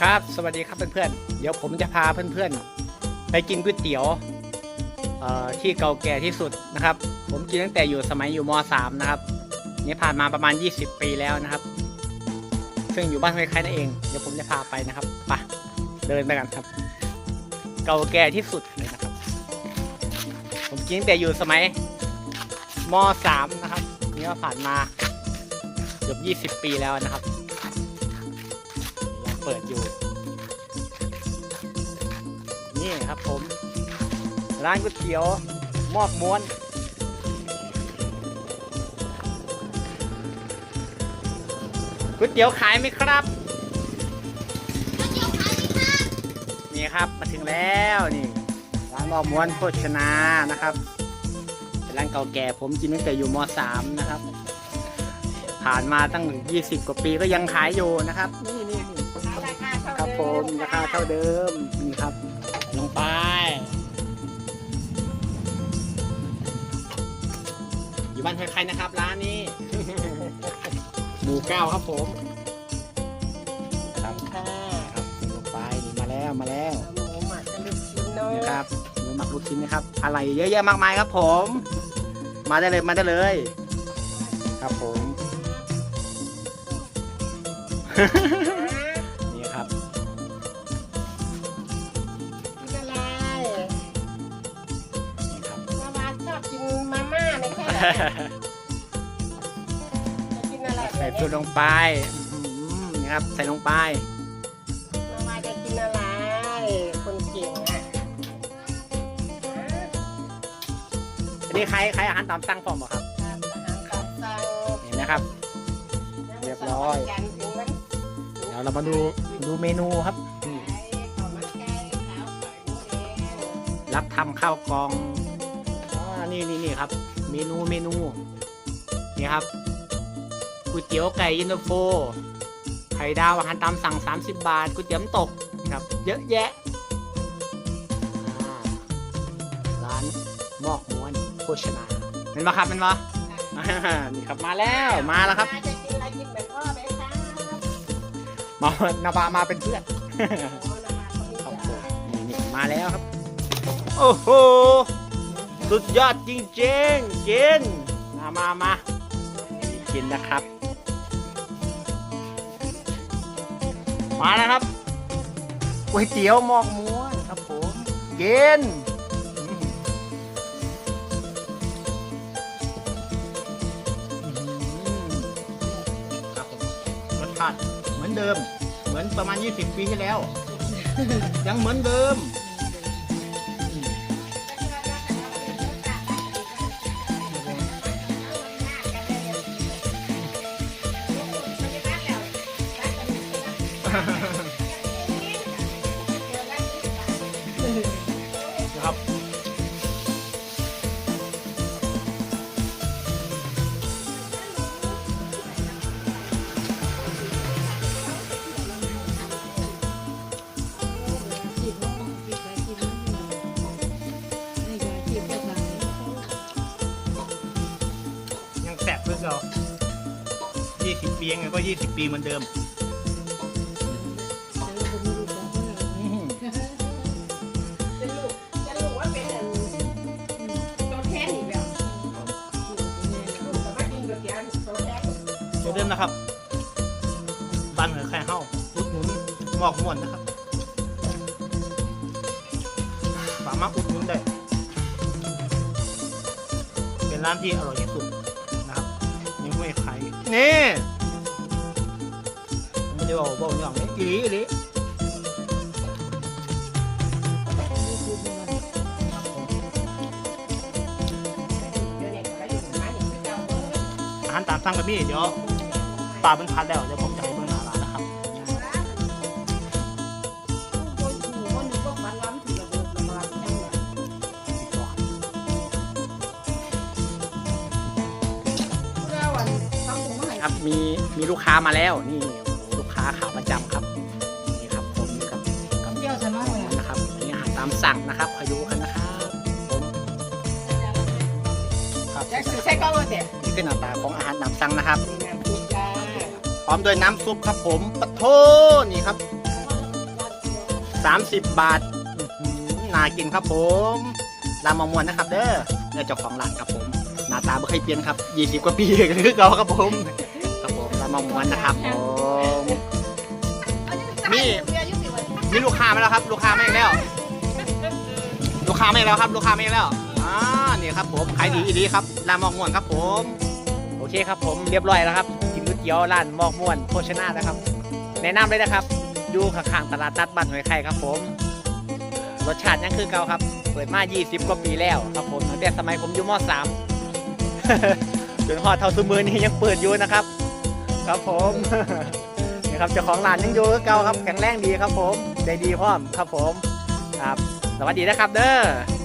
ครับสวัสดีครับเพื่อนๆ เดี๋ยวผมจะพาเพื่อนๆ ไปกินก๋วยเตี๋ยวที่เก่าแก่ที่สุดนะครับ ผมกินตั้งแต่อยู่สมัยอยู่ม .3 นะครับนี่ผ่านมาประมาณ 20 ปีแล้วนะครับ ซึ่งอยู่บ้านห้วยไคนั่นเอง เดี๋ยวผมจะพาไปนะครับไปเดินไปกันครับ เก่าแก่ที่สุดเลยนะครับ ผมกินตั้งแต่อยู่สมัยม .3 นะครับนี่ก็ผ่านมาเกือบ 20 ปีแล้วนะครับ เปิดอยู่ นี่ครับผม ร้านก๋วยเตี๋ยวมอกม้วน ก๋วยเตี๋ยวขายไหมครับ นี่ครับมาถึงแล้วนี่ร้านมอกม้วนโภชนานะครับเป็นร้านเก่าแก่ผมกินตั้งแต่อยู่ม .3 นะครับผ่านมาตั้ง 20 กว่าปีก็ยังขายอยู่นะครับ นี่นี่นี่ครับ ผมราคาเท่าเดิมนี่ครับลงไป อยู่บ้านใครๆนะครับ ร้านนี้ หมู่เก้าครับผมครับครับลงไปนี่มาแล้วมาแล้วนะครับหมูหมักลูกชิ้นนะครับ อะไรเยอะแยะมากมายครับผม มาได้เลยมาได้เลย ครับผม กินอะไรใส่ตัวลงไปอื้อหือนี่ครับ ใส่ลงไป มาวาจะกินอะไร คนเก่งอะอันนี้ใครใครอาหารตามสั่งฟอร์มเหรอครับครับอาหารตามสั่งเห็นไหมครับเรียบร้อยยันถึงวันเดี๋ยวเรามาดูดูเมนูครับนี่ขายข้าวมันไก่ขาวฝอยหมูแดง รับทำข้าวกล่องอ่านี่นี่นี่ครับเมนูเมนูนี่ครับก๋วยเตี๋ยวไก่เยินตาโฟไข่ดาวอาหารตามสั่ง 30 บาทก๋วยเตี๋ยวน้ำตกครับ เยอะแยะอ่าร้านมอกม้วนโภชนาเป็นปะครับเป็นปะอ่านี่ครับมาแล้วมาแล้วครับจะกินอะไรกินเหมือนพ่อไหมครับมานาบามาเป็นเพื่อนโอ้นะคะเขามีครับจ้ะผมนี่นี่มาแล้วครับ โอ้โห สุดยอดจริงๆกินมามามากินนะครับ มาแล้วครับก๋วยเตี๋ยวหมอกม้วนครับผมกินอืมอื้อหือครับผมรสชาติเหมือนเดิม เหมือนประมาณ 20 ปีที่แล้ว ยังเหมือนเดิม นะครับยังแสบเพื่อนเรา20 ปียังไงก็ 20 ปีเหมือนเดิม อนเดิมนะครับบ้านเหนือแค่เฮ้าอุดหนุนหมอกม่วนนะครับสามารถอุดหนุนได้เป็นร้านที่อร่อยที่สุดนะครับยังไม่ขายนี่ผมไม่ได้บอกบอกอย่างนี้อีหลีอีหลีครับผมเดี๋ยวเนี่ยเขาอยู่ร้านอีกเจ้าเบิ่งอาหารตามสั่งกับพี่เดี๋ยว ปลาเป็นพันแล้วเดี๋ยวผมจะให้เบิ่งหน้าร้านนะครับคนหูคนนึกว่าฟันล้ำถึงระเบิดระเบิดจังเลยเราอันทำหูมาให้ครับมีมีลูกค้ามาแล้วนี่ลูกค้าขาประจำครับนี่ครับผมกับกับเที่ยวฉันว่าเลยนะครับอันนี้อาหารตามสั่งนะครับคอยดูกันนะครับผมครับแจ็คสือใช้กล้องมาเด็ดนี่คือหน้าตาของอาหารตามสั่งนะครับนี่น้ำ พร้อมด้วยน้ำซุปครับผมปะโทนี่ครับ 30 บาทน่ากินครับผมรามมวนนะครับ เด้อเด้อเจ้าของร้านครับผมหน้าตาไม่เคยเปลี่ยนครับ 20 กว่าปีคือเก่าครับผมครับผมรามมวนนะครับผมนี่มีลูกค้ามาแล้วครับ ลูกค้ามาอีกแล้ว ลูกค้ามาอีกแล้วครับ ลูกค้ามาอีกแล้วอ่านี่ครับผมขายดีอีดีครับรามอกม่วนครับผม โอเคครับผมเรียบร้อยแล้วครับ กียวร้านหมอกม่วนโภชนานะครับ แนะนำเลยนะครับ อยู่ข้างๆตลาดนัดบ้านหอยไข่ครับผม รสชาติยังคือเก่าครับ เปิดมา 20 กว่าปีแล้วครับผมตั้งแต่สมัยผมอยู่ม .3 จนฮอดเท่าสมือนี้ยังเปิดอยู่นะครับ ครับผมนี่ครับเจ้าของร้านยังอยู่คือเก่าครับ แข็งแรงดีครับผมใจดีพร้อมครับผมครับสวัสดีนะครับเด้อ